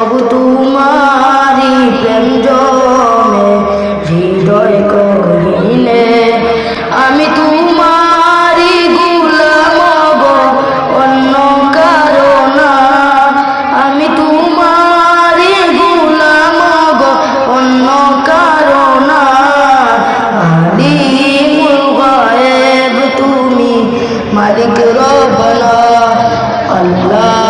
তবু তোমারি প্রেম জমে হৃদয় করিলে। আমি তোমারি গুলাম অন্য কারণ আমি তোমারি গুলাম অন্য কারণ আলিমুল গায়েব তুমি মালিক রবনা আল্লাহ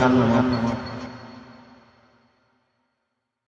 جهنم